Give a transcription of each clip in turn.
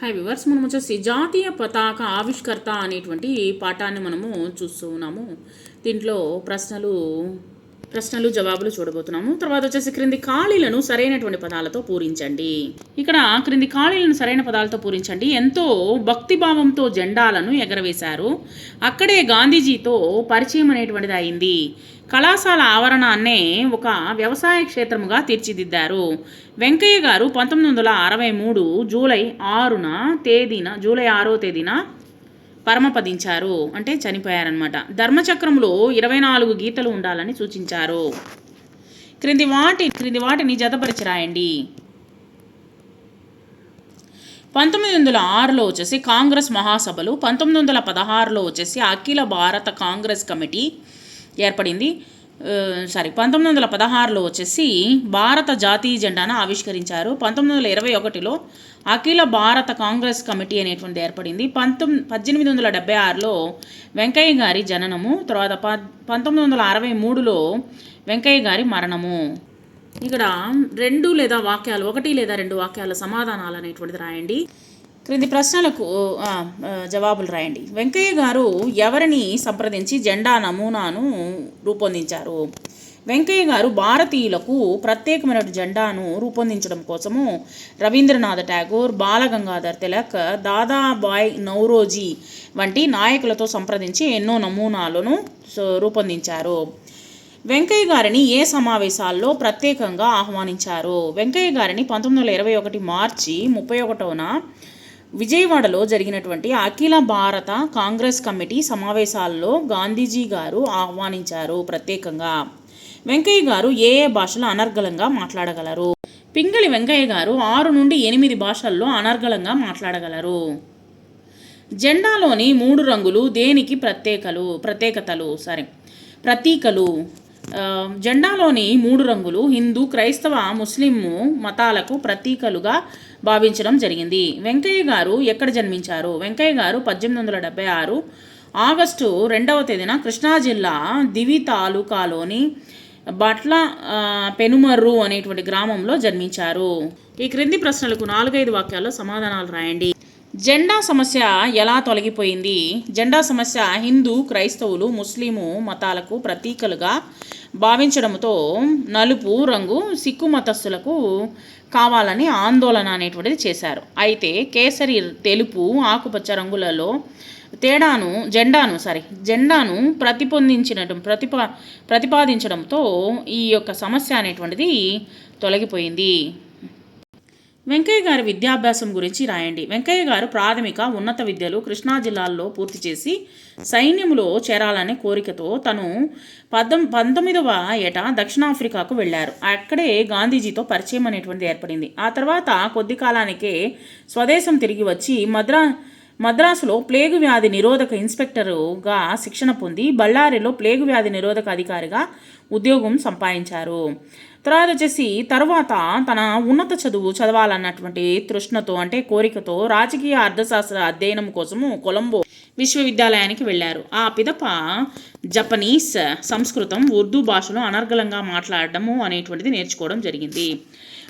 Hi viewers మనం వచ్చేసి జాతీయ పతాక ఆవిష్కర్త అనేటువంటి పాఠాన్ని మనము చూస్తూ ఉన్నాము. దీంట్లో ప్రశ్నలు ప్రశ్నలు జవాబులు చూడబోతున్నాము. తర్వాత వచ్చేసి క్రింది ఖాళీలను సరైనటువంటి పదాలతో పూరించండి. ఇక్కడ క్రింది ఖాళీలను సరైన పదాలతో పూరించండి. ఎంతో భక్తిభావంతో జెండాలను ఎగరవేశారు. అక్కడే గాంధీజీతో పరిచయం అనేటువంటిది అయింది. కళాశాల ఆవరణాన్నే ఒక వ్యవసాయ క్షేత్రముగా తీర్చిదిద్దారు. వెంకయ్య గారు పంతొమ్మిది వందల అరవై మూడు జూలై ఆరున తేదీన జూలై ఆరో తేదీన పరమపదించారు. అంటే చనిపోయారనమాట ధర్మచక్రంలో ఇరవై నాలుగు గీతలు ఉండాలని సూచించారు. క్రింది వాటి క్రింది వాటిని జతపరిచి రాయండి పంతొమ్మిది వందల ఆరులో వచ్చేసి కాంగ్రెస్ మహాసభలు పంతొమ్మిది వందల పదహారులో వచ్చేసి అఖిల భారత కాంగ్రెస్ కమిటీ ఏర్పడింది. సారీ పంతొమ్మిది వందల పదహారులో వచ్చేసి భారత జాతీయ జెండాను ఆవిష్కరించారు. పంతొమ్మిది వందల ఇరవై ఒకటిలో అఖిల భారత కాంగ్రెస్ కమిటీ అనేటువంటిది ఏర్పడింది. పంతొమ్మిది పద్దెనిమిది వందల డెబ్బై ఆరులో వెంకయ్య గారి జననము తర్వాత ప పంతొమ్మిది వందల అరవై మూడులో వెంకయ్య గారి మరణము. ఇక్కడ రెండు లేదా వాక్యాలు ఒకటి లేదా రెండు వాక్యాల సమాధానాలు అనేటువంటిది రాయండి. క్రింది ప్రశ్నలకు జవాబులు రాయండి. వెంకయ్య గారు ఎవరిని సంప్రదించి జెండా నమూనాను రూపొందించారు? వెంకయ్య గారు భారతీయులకు ప్రత్యేకమైన జెండాను రూపొందించడం కోసము రవీంద్రనాథ్ ఠాగూర్ బాలగంగాధర్ తిలక్ దాదాబాయ్ నౌరోజీ వంటి నాయకులతో సంప్రదించి ఎన్నో నమూనాలను రూపొందించారు. వెంకయ్య గారిని ఏ సమావేశాల్లో ప్రత్యేకంగా ఆహ్వానించారు? వెంకయ్య గారిని పంతొమ్మిది వందల ఇరవై ఒకటి మార్చి ముప్పై ఒకటవన విజయవాడలో జరిగినటువంటి అఖిల భారత కాంగ్రెస్ కమిటీ సమావేశాల్లో గాంధీజీ గారు ఆహ్వానించారు ప్రత్యేకంగా. వెంకయ్య గారు ఏ ఏ భాషలో అనర్గళంగా మాట్లాడగలరు? పింగళి వెంకయ్య గారు ఆరు నుండి ఎనిమిది భాషల్లో అనర్గళంగా మాట్లాడగలరు. జెండాలోని మూడు రంగులు దేనికి ప్రత్యేకలు? ప్రత్యేకతలు సారీ. ప్రతీకలు జెండాలోని మూడు రంగులు హిందూ క్రైస్తవ ముస్లిం మతాలకు ప్రతీకలుగా భావించడం జరిగింది. వెంకయ్య గారు ఎక్కడ జన్మించారు? వెంకయ్య గారు పద్దెనిమిది వందల డెబ్బై ఆరు ఆగస్టు రెండవ తేదీన కృష్ణా జిల్లా దివి తాలూకాలోని బట్ల పెనుమర్రు అనేటువంటి గ్రామంలో జన్మించారు. ఈ క్రింది ప్రశ్నలకు నాలుగైదు వాక్యాల్లో సమాధానాలు రాయండి. జెండా సమస్య ఎలా తొలగిపోయింది? జెండా సమస్య హిందూ క్రైస్తవులు ముస్లిము మతాలకు ప్రతీకలుగా భావించడంతో నలుపు రంగు సిక్కు మతస్థులకు కావాలని ఆందోళన అనేటువంటిది చేశారు. అయితే కేసరి తెలుపు ఆకుపచ్చ రంగులలో తేడాను జెండాను సారీ జెండాను ప్రతిపొందించడం ప్రతిపా ప్రతిపాదించడంతో ఈ యొక్క సమస్య అనేటువంటిది తొలగిపోయింది. వెంకయ్య గారి విద్యాభ్యాసం గురించి రాయండి. వెంకయ్య గారు ప్రాథమిక ఉన్నత విద్యలు కృష్ణా జిల్లాల్లో పూర్తి చేసి సైన్యంలో చేరాలనే కోరికతో తను పద్దం పంతొమ్మిదవ ఏట దక్షిణాఫ్రికాకు వెళ్ళారు. అక్కడే గాంధీజీతో పరిచయం అనేటువంటిది ఏర్పడింది. ఆ తర్వాత కొద్ది కాలానికే స్వదేశం తిరిగి వచ్చి మద్రా మద్రాసులో ప్లేగు వ్యాధి నిరోధక ఇన్స్పెక్టరుగా శిక్షణ పొంది బళ్ళారిలో ప్లేగు వ్యాధి నిరోధక అధికారిగా ఉద్యోగం సంపాదించారు. తర్వాత వచ్చేసి తర్వాత తన ఉన్నత చదువు చదవాలన్నటువంటి తృష్ణతో అంటే కోరికతో రాజకీయ అర్థశాస్త్ర అధ్యయనం కోసము కొలంబో విశ్వవిద్యాలయానికి వెళ్ళారు. ఆ పిదప జపనీస్ సంస్కృతం ఉర్దూ భాషలో అనర్గళంగా మాట్లాడడము అనేటువంటిది నేర్చుకోవడం జరిగింది.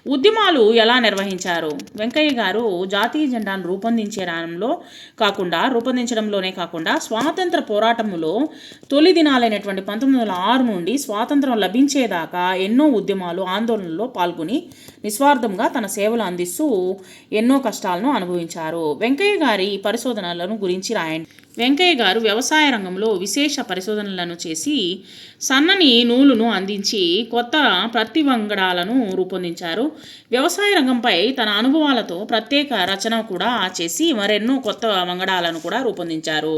ఉద్యమాలు ఎలా నిర్వహించారు? వెంకయ్య గారు జాతీయ జెండాను రూపొందించడంలో కాకుండా రూపొందించడంలోనే కాకుండా స్వాతంత్ర పోరాటములో తొలి దినాలైనటువంటి పంతొమ్మిది వందల ఆరు నుండి స్వాతంత్రం లభించేదాకా ఎన్నో ఉద్యమాలు ఆందోళనలో పాల్గొని నిస్వార్థంగా తన సేవలు అందిస్తూ ఎన్నో కష్టాలను అనుభవించారు. వెంకయ్య గారి పరిశోధనలను గురించి రాయండి. వెంకయ్య గారు వ్యవసాయ రంగంలో విశేష పరిశోధనలను చేసి సన్నని నూలును అందించి కొత్త ప్రతి వంగడాలను రూపొందించారు. వ్యవసాయ రంగంపై తన అనుభవాలతో ప్రత్యేక రచన కూడా చేసి మరెన్నో కొత్త వంగడాలను కూడా రూపొందించారు.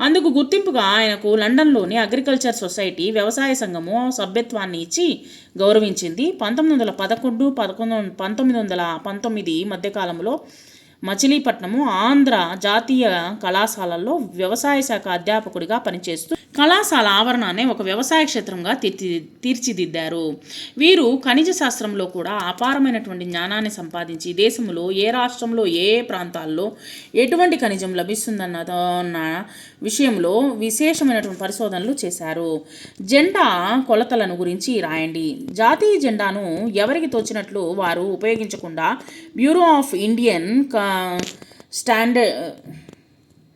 అందుకు గుర్తింపుగా ఆయనకు లండన్లోని అగ్రికల్చర్ సొసైటీ వ్యవసాయ సంఘము సభ్యత్వాన్ని ఇచ్చి గౌరవించింది. పంతొమ్మిది వందల పదకొండు పదకొండు పంతొమ్మిది వందల పంతొమ్మిది మధ్యకాలంలో మచిలీపట్నము ఆంధ్ర జాతీయ కళాశాలల్లో వ్యవసాయ శాఖ అధ్యాపకుడిగా పనిచేస్తూ కళాశాల ఆవరణాన్ని ఒక వ్యవసాయ క్షేత్రంగా తీర్చి తీర్చిదిద్దారు. వీరు ఖనిజ శాస్త్రంలో కూడా అపారమైనటువంటి జ్ఞానాన్ని సంపాదించి దేశంలో ఏ రాష్ట్రంలో ఏ ప్రాంతాల్లో ఎటువంటి ఖనిజం లభిస్తుందన్న విషయంలో విశేషమైనటువంటి పరిశోధనలు చేశారు. జెండా కొలతలను గురించి రాయండి. జాతీయ జెండాను ఎవరికి తోచినట్లు వారు ఉపయోగించకుండా బ్యూరో ఆఫ్ ఇండియన్ కా ಸ್ಟ್ಯಾಂಡ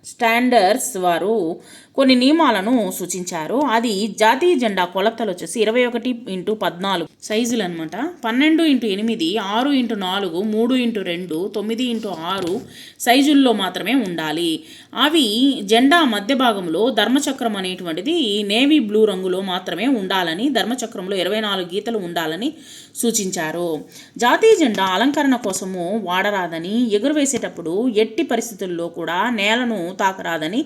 స్టాండర్స్ వారు కొన్ని నియమాలను సూచించారు. అది జాతీయ జెండా కొలతలు వచ్చేసి ఇరవై ఒకటి ఇంటూ పద్నాలుగు సైజులు అనమాట పన్నెండు ఇంటూ ఎనిమిది ఆరు ఇంటూ నాలుగు మూడు ఇంటూ రెండు తొమ్మిది ఇంటూ ఆరు సైజుల్లో మాత్రమే ఉండాలి. అవి జెండా మధ్య భాగంలో ధర్మచక్రం అనేటువంటిది నేవీ బ్లూ రంగులో మాత్రమే ఉండాలని ధర్మచక్రంలో ఇరవై నాలుగు గీతలు ఉండాలని సూచించారు. జాతీయ జెండా అలంకరణ కోసము వాడరాదని ఎగురవేసేటప్పుడు ఎట్టి పరిస్థితుల్లో కూడా నేలను తాకరాదని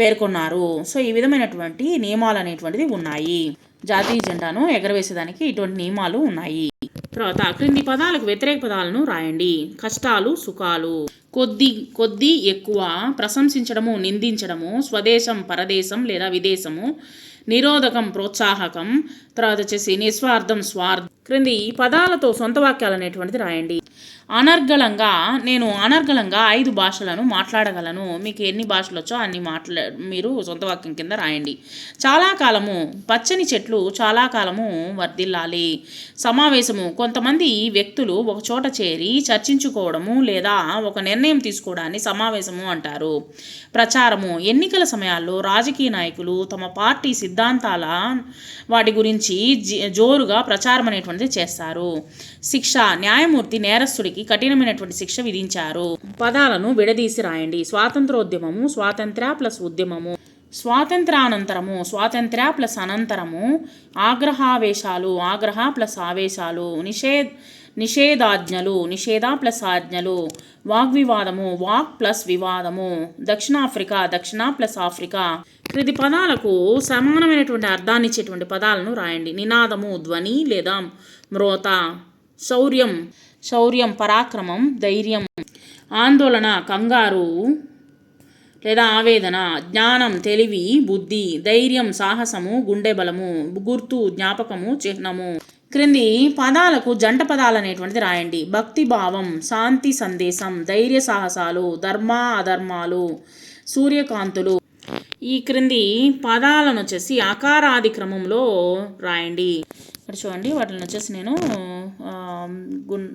పేర్కొన్నారు. సో ఈ విధమైనటువంటి నియమాలు అనేటువంటిది ఉన్నాయి. జాతీయ జెండాను ఎగరవేసేదానికి ఇటువంటి నియమాలు ఉన్నాయి. తర్వాత క్రింది పదాలకు వ్యతిరేక పదాలను రాయండి. కష్టాలు సుఖాలు. కొద్ది కొద్ది ఎక్కువ ప్రశంసించడము నిందించడము స్వదేశం పరదేశం లేదా విదేశము నిరోధకం ప్రోత్సాహకం తర్వాత వచ్చేసి నిస్వార్థం స్వార్థం. క్రింది ఈ పదాలతో సొంత వాక్యాలు అనేటువంటిది రాయండి. అనర్గళంగా నేను అనర్గళంగా ఐదు భాషలను మాట్లాడగలను. మీకు ఎన్ని భాషలు వచ్చో అన్ని మాట్లా మీరు సొంత వాక్యం కింద రాయండి. చాలా కాలము పచ్చని చెట్లు చాలా కాలము వర్ధిల్లాలి. సమావేశము కొంతమంది వ్యక్తులు ఒక చోట చేరి చర్చించుకోవడము లేదా ఒక నిర్ణయం తీసుకోవడాన్ని సమావేశము అంటారు. ప్రచారము ఎన్నికల సమయాల్లో రాజకీయ నాయకులు తమ పార్టీ సిద్ధాంతాల వాటి గురించి జోరుగా ప్రచారం అనేటువంటిది చేస్తారు. శిక్ష న్యాయమూర్తి నేరస్తుడికి కఠినమైనటువంటి శిక్ష విధించారు. పదాలను విడదీసి రాయండి. స్వాతంత్రోద్యమము స్వాతంత్ర ప్లస్ ఉద్యమము స్వాతంత్రానంతరము స్వాతంత్ర ప్లస్ అనంతరము ఆగ్రహావేశాలు ఆగ్రహ ప్లస్ ఆవేశాలు నిషేధ్ నిషేధాజ్ఞలు నిషేధ ప్లస్ ఆజ్ఞలు వాగ్వివాదము వాక్ ప్లస్ వివాదము దక్షిణాఫ్రికా దక్షిణ ప్లస్ ఆఫ్రికా క్రింది పదాలకు సమానమైనటువంటి అర్థాన్ని ఇచ్చేటువంటి పదాలను రాయండి. నినాదము ధ్వని లేదా మ్రోత శౌర్యం. శౌర్యం పరాక్రమం ధైర్యం ఆందోళన కంగారు లేదా ఆవేదన జ్ఞానం తెలివి బుద్ధి ధైర్యం సాహసము గుండె బలము గుర్తు జ్ఞాపకము చిహ్నము. క్రింది పదాలకు జంట పదాలు అనేటువంటిది రాయండి. భక్తి భావం శాంతి సందేశం ధైర్య సాహసాలు ధర్మ అధర్మాలు సూర్యకాంతులు. ఈ క్రింది పదాలను వచ్చేసి అకారాది క్రమంలో రాయండి. ఇక్కడ చూడండి వాటిని వచ్చేసి నేను ఆ, గున్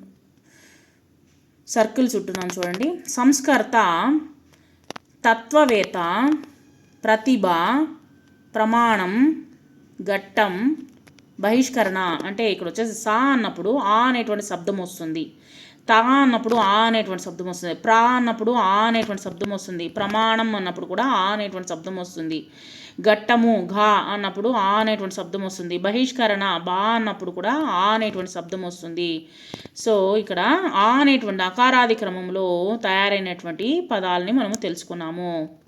సర్కిల్ చుట్టున్నాను చూడండి. సంస్కర్త తత్వవేత్త ప్రతిభ ప్రమాణం ఘట్టం బహిష్కరణ అంటే ఇక్కడ వచ్చేసి సా అన్నప్పుడు ఆ అనేటువంటి శబ్దం వస్తుంది. తా అన్నప్పుడు ఆ అనేటువంటి శబ్దం వస్తుంది. ప్రా అన్నప్పుడు ఆ అనేటువంటి శబ్దం వస్తుంది. ప్రమాణం అన్నప్పుడు కూడా ఆ అనేటువంటి శబ్దం వస్తుంది. ఘట్టము ఘా అన్నప్పుడు ఆ అనేటువంటి శబ్దం వస్తుంది. బహిష్కరణ బా అన్నప్పుడు కూడా ఆ అనేటువంటి శబ్దం వస్తుంది. సో ఇక్కడ ఆ అనేటువంటి అకారాది క్రమంలో తయారైనటువంటి పదాలని మనము తెలుసుకున్నాము.